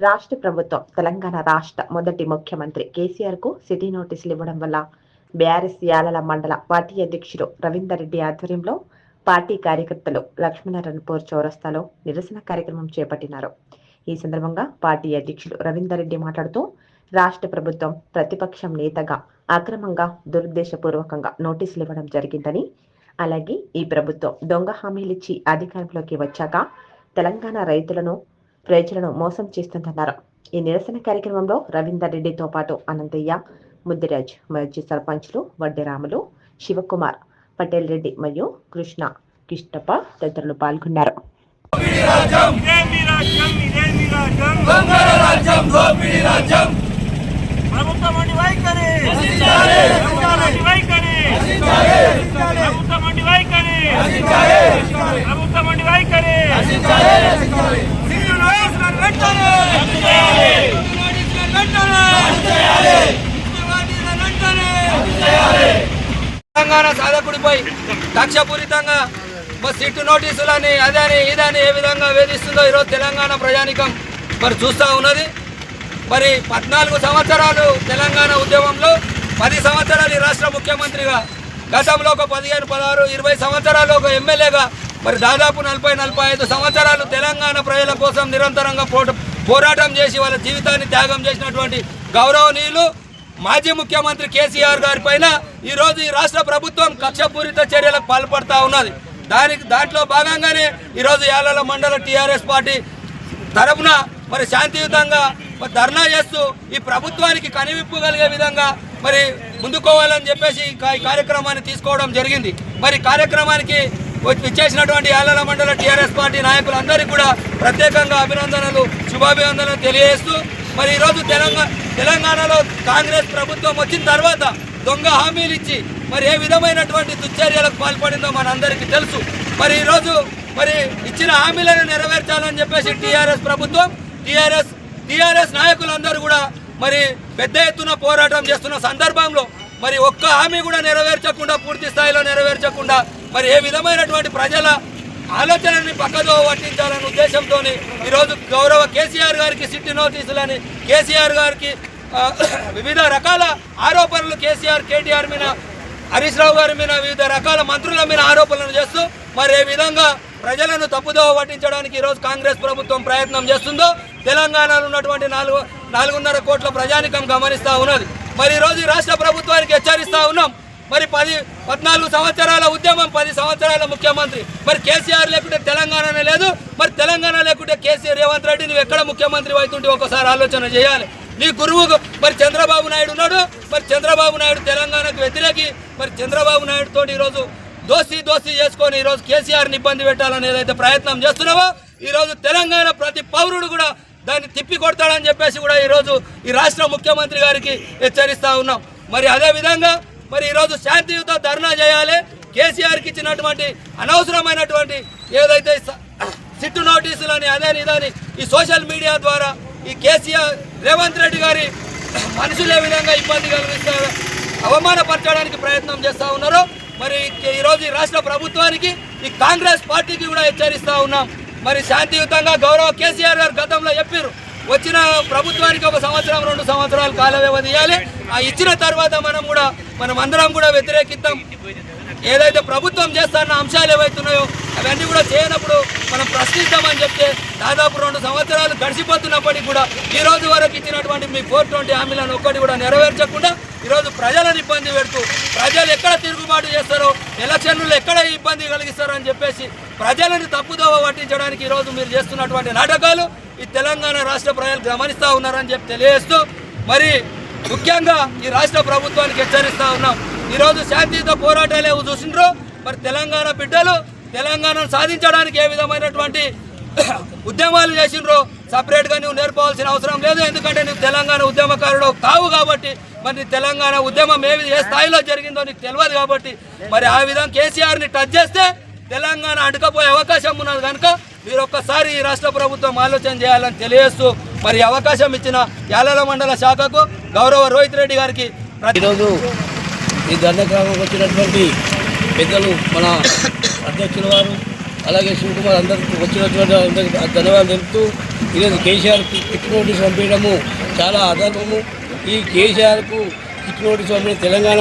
రాష్ట్ర ప్రభుత్వం తెలంగాణ రాష్ట్ర మొదటి ముఖ్యమంత్రి కేసీఆర్కు సిటీ నోటీసులు ఇవ్వడం వల్ల బీఆర్ఎస్ యాలల మండల పార్టీ అధ్యక్షుడు రవీందర్ రెడ్డి ఆధ్వర్యంలో పార్టీ కార్యకర్తలు లక్ష్మీనారాయణపూర్ చౌరస్తాలో నిరసన కార్యక్రమం చేపట్టినారు. ఈ సందర్భంగా పార్టీ అధ్యక్షుడు రవీందర్ రెడ్డి మాట్లాడుతూ రాష్ట్ర ప్రభుత్వం ప్రతిపక్షం నేతగా అక్రమంగా దురుద్దేశపూర్వకంగా నోటీసులు ఇవ్వడం జరిగిందని అలాగే ఈ ప్రభుత్వం దొంగ హామీలిచ్చి అధికారంలోకి వచ్చాక తెలంగాణ రైతులను ప్రజలను మోసం చేస్తుందన్నారు. ఈ నిరసన కార్యక్రమంలో రవీందర్ రెడ్డితో పాటు అనంతయ్య ముద్దిరాజ్ మాజీ సర్పంచ్లు వడ్డెరాములు శివకుమార్ పటేల్ రెడ్డి మరియు కృష్ణ కిష్టప్ప తదితరులు పాల్గొన్నారు. రాజ్యం రాజ్యం రాజ్యం. తెలంగాణ సాధకుడిపై కక్షపూరితంగా మరి సిట్టు నోటీసులని అదని ఇదని ఏ విధంగా వేధిస్తుందో ఈరోజు తెలంగాణ ప్రజానికం మరి చూస్తూ ఉన్నది. మరి పద్నాలుగు సంవత్సరాలు తెలంగాణ ఉద్యమంలో పది సంవత్సరాలు ఈ రాష్ట్ర ముఖ్యమంత్రిగా గతంలో ఒక పదిహేను పదహారు ఇరవై సంవత్సరాలు ఒక ఎమ్మెల్యేగా మరి దాదాపు నలభై నలభై ఐదు సంవత్సరాలు తెలంగాణ ప్రజల కోసం నిరంతరంగా పోట పోరాటం చేసి వాళ్ళ జీవితాన్ని త్యాగం చేసినటువంటి గౌరవనీయులు మాజీ ముఖ్యమంత్రి కేసీఆర్ గారి పైన ఈరోజు ఈ రాష్ట్ర ప్రభుత్వం కక్షపూరిత చర్యలకు పాల్పడతా ఉన్నది. దానికి దాంట్లో భాగంగానే ఈరోజు యాలల మండల టీఆర్ఎస్ పార్టీ తరపున మరి శాంతియుతంగా మరి ధర్నా చేస్తూ ఈ ప్రభుత్వానికి కనివిప్పు కలిగే విధంగా మరి ముందుకోవాలని చెప్పేసి ఈ కార్యక్రమాన్ని తీసుకోవడం జరిగింది. మరి కార్యక్రమానికి ఇచ్చేసినటువంటి యాలల మండల టీఆర్ఎస్ పార్టీ నాయకులందరికీ కూడా ప్రత్యేకంగా అభినందనలు శుభాభినందనలు తెలియజేస్తూ మరి ఈరోజు తెలంగాణ తెలంగాణలో కాంగ్రెస్ ప్రభుత్వం వచ్చిన తర్వాత దొంగ హామీలు ఇచ్చి మరి ఏ విధమైనటువంటి దుశ్చర్యలకు పాల్పడిందో మనందరికీ తెలుసు. మరి ఈరోజు మరి ఇచ్చిన హామీలను నెరవేర్చాలని చెప్పేసి టీఆర్ఎస్ ప్రభుత్వం టీఆర్ఎస్ టీఆర్ఎస్ నాయకులందరూ కూడా మరి పెద్ద ఎత్తున పోరాటం చేస్తున్న సందర్భంలో మరి ఒక్క హామీ కూడా నెరవేర్చకుండా పూర్తి స్థాయిలో నెరవేర్చకుండా మరి ఏ విధమైనటువంటి ప్రజల ఆలోచనని పక్కదో పట్టించాలనే ఉద్దేశంతో ఈరోజు గౌరవ కేసీఆర్ గారికి సిట్టి నోటీసులని కేసీఆర్ గారికి వివిధ రకాల ఆరోపణలు కేసీఆర్ కేటీఆర్ మీద హరీష్ రావు గారి మీద వివిధ రకాల మంత్రుల మీద ఆరోపణలు చేస్తూ మరి ఏ విధంగా ప్రజలను తప్పుదోవ పట్టించడానికి ఈరోజు కాంగ్రెస్ ప్రభుత్వం ప్రయత్నం చేస్తుందో తెలంగాణలో ఉన్నటువంటి నాలుగు నాలుగున్నర కోట్ల ప్రజానికం గమనిస్తూ ఉన్నది. మరి ఈరోజు రాష్ట్ర ప్రభుత్వానికి హెచ్చరిస్తూ ఉన్నాం. మరి పది పద్నాలుగు సంవత్సరాల ఉద్యమం పది సంవత్సరాల ముఖ్యమంత్రి. మరి కేసీఆర్ లేకుంటే తెలంగాణనే లేదు. మరి తెలంగాణ లేకుంటే కేసీఆర్ రేవంత్ రెడ్డి నువ్వు ఎక్కడ ముఖ్యమంత్రి అవుతుంటే ఒకసారి ఆలోచన చేయాలి. నీ గురువు మరి చంద్రబాబు నాయుడు ఉన్నాడు. మరి చంద్రబాబు నాయుడు తెలంగాణకు వ్యతిరేకి. మరి చంద్రబాబు నాయుడు తోటి ఈరోజు దోసి దోస్తీ చేసుకొని ఈరోజు కేసీఆర్ని ఇబ్బంది పెట్టాలని ఏదైతే ప్రయత్నం చేస్తున్నావో ఈరోజు తెలంగాణ ప్రతి పౌరుడు కూడా దాన్ని తిప్పి కొడతాడని చెప్పేసి కూడా ఈరోజు ఈ రాష్ట్ర ముఖ్యమంత్రి గారికి హెచ్చరిస్తూ ఉన్నాం. మరి అదే విధంగా మరి ఈరోజు శాంతియుత ధర్నా చేయాలి. కేసీఆర్కి ఇచ్చినటువంటి అనవసరమైనటువంటి ఏదైతే సిట్టు నోటీసులని అదే ఇదని ఈ సోషల్ మీడియా ద్వారా ఈ కేసీఆర్ రేవంత్ రెడ్డి గారి మనుషులు ఏ విధంగా ఇబ్బంది కలిగిస్తారు అవమానపరచడానికి ప్రయత్నం చేస్తూ ఉన్నారు. మరి ఈరోజు ఈ రాష్ట్ర ప్రభుత్వానికి ఈ కాంగ్రెస్ పార్టీకి కూడా హెచ్చరిస్తూ ఉన్నాం. మరి శాంతియుతంగా గౌరవ కేసీఆర్ గారు గతంలో చెప్పారు వచ్చిన ప్రభుత్వానికి ఒక సంవత్సరం రెండు సంవత్సరాలు కాల వ్యవధి ఇవ్వాలి ఆ ఇచ్చిన తర్వాత మనం కూడా మనం అందరం కూడా వ్యతిరేకిద్దాం. ఏదైతే ప్రభుత్వం చేస్తున్న అంశాలు ఏవైతున్నాయో అవన్నీ కూడా చేయనప్పుడు మనం ప్రశ్నిస్తామని చెప్తే దాదాపు రెండు సంవత్సరాలు గడిచిపోతున్నప్పటికీ కూడా ఈ రోజు వరకు ఇచ్చినటువంటి మీ ఫోర్ ట్వంటీ హామీలను ఒక్కటి కూడా నెరవేర్చకుండా ఈరోజు ప్రజలను ఇబ్బంది పెడుతూ ప్రజలు ఎక్కడ తిరుగుబాటు చేస్తారో ఎలక్షన్లు ఎక్కడ ఇబ్బంది కలిగిస్తారో అని చెప్పేసి ప్రజలను తప్పుదోవ పట్టించడానికి ఈరోజు మీరు చేస్తున్నటువంటి నాటకాలు ఈ తెలంగాణ రాష్ట్ర ప్రజలు గమనిస్తూ ఉన్నారని చెప్పి తెలియజేస్తూ మరి ముఖ్యంగా ఈ రాష్ట్ర ప్రభుత్వానికి హెచ్చరిస్తూ ఉన్నాం. ఈరోజు శాంతితో పోరాటాలే చూసిండ్రు. మరి తెలంగాణ బిడ్డలు తెలంగాణను సాధించడానికి ఏ విధమైనటువంటి ఉద్యమాలు చేసిండ్రో సపరేట్గా నువ్వు నేర్పవలసిన అవసరం లేదు. ఎందుకంటే నువ్వు తెలంగాణ ఉద్యమకారుడు కావు కాబట్టి మరి నీ తెలంగాణ ఉద్యమం ఏ ఏ స్థాయిలో జరిగిందో నీకు తెలియదు కాబట్టి మరి ఆ విధంగా కేసీఆర్ని టచ్ చేస్తే తెలంగాణ అడకపోయే అవకాశం ఉన్నది కనుక మీరు ఒక్కసారి ఈ రాష్ట్ర ప్రభుత్వం ఆలోచన చేయాలని తెలియజేస్తూ మరి అవకాశం ఇచ్చిన యాలల మండల శాఖకు గౌరవ రోహిత్ రెడ్డి గారికి ప్రతిరోజు ఈ దండగ్రామంకి వచ్చినటువంటి పెద్దలు మన అధ్యక్షుల వారు అలాగే శివకుమార్ అందరికీ వచ్చినటువంటి అందరికీ ధన్యవాదాలు తెలుపుతూ ఈరోజు కేసీఆర్కి కిట్ నోటీస్ పంపించడము చాలా అదర్భము ఈ కేసీఆర్కు కిట్ నోటీస్ పంపిన తెలంగాణ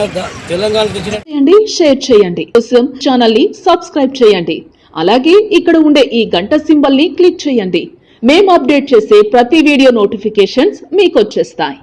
తెలంగాణ తెచ్చిన చేయండి షేర్ చేయండి. కోసం ఛానల్ని సబ్స్క్రైబ్ చేయండి. అలాగే ఇక్కడ ఉండే ఈ గంట సింబల్ని క్లిక్ చేయండి. మేము అప్డేట్ చేసే ప్రతి వీడియో నోటిఫికేషన్స్ మీకు వచ్చేస్తాయి.